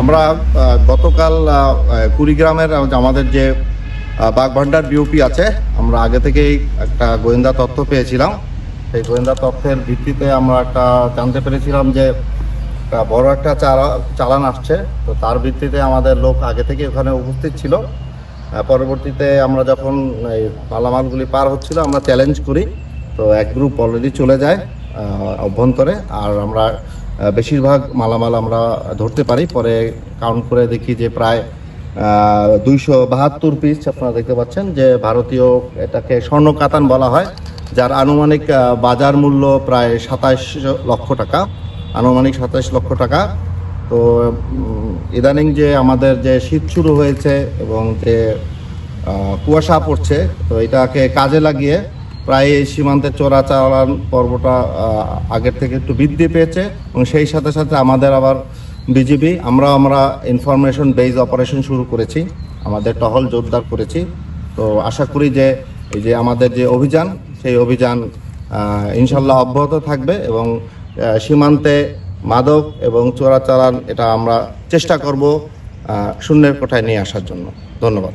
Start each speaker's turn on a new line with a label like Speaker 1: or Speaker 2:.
Speaker 1: আমরা গতকাল কুড়িগ্রামের আমাদের যে আহ, বাগভান্ডার বিওপি আছে আমরা আগে থেকেই একটা গোয়েন্দা তথ্য পেয়েছিলাম। সেই গোয়েন্দা তথ্যের ভিত্তিতে আমরা একটা জানতে পেরেছিলাম যে বড় একটা চারা চালান আসছে। তো তার ভিত্তিতে আমাদের লোক আগে থেকে ওখানে উপস্থিত ছিল। পরবর্তীতে আমরা যখন এই পালামালগুলি পার হচ্ছিল আমরা চ্যালেঞ্জ করি। তো এক গ্রুপ অলরেডি চলে যায় অভ্যন্তরে। আর আমরা বেশিরভাগ মালামাল আমরা ধরতে পারি। পরে কাউন্ট করে দেখি যে প্রায় দুইশো বাহাত্তর পিস আপনারা দেখতে পাচ্ছেন যে ভারতীয় এটাকে স্বর্ণ কাতান বলা হয়, যার আনুমানিক বাজার মূল্য প্রায় সাতাশ লক্ষ টাকা। আনুমানিক সাতাশ লক্ষ টাকা। তো ইদানিং যে আমাদের যে শীত শুরু হয়েছে এবং যে কুয়াশা পড়ছে, তো এটাকে কাজে লাগিয়ে প্রায় এই সীমান্তে চোরাচালান পর্বটা আগের থেকে একটু বৃদ্ধি পেয়েছে এবং সেই সাথে সাথে আমাদের আবার বিজিবি আমরা আমরা ইনফরমেশন বেজ অপারেশন শুরু করেছি, আমাদের টহল জোরদার করেছি। তো আশা করি যে এই যে আমাদের যে অভিযান, সেই অভিযান ইনশাল্লাহ অব্যাহত থাকবে এবং সীমান্তে মাদক এবং চোরাচালান এটা আমরা চেষ্টা করব শূন্যের কোঠায় নিয়ে আসার জন্য। ধন্যবাদ।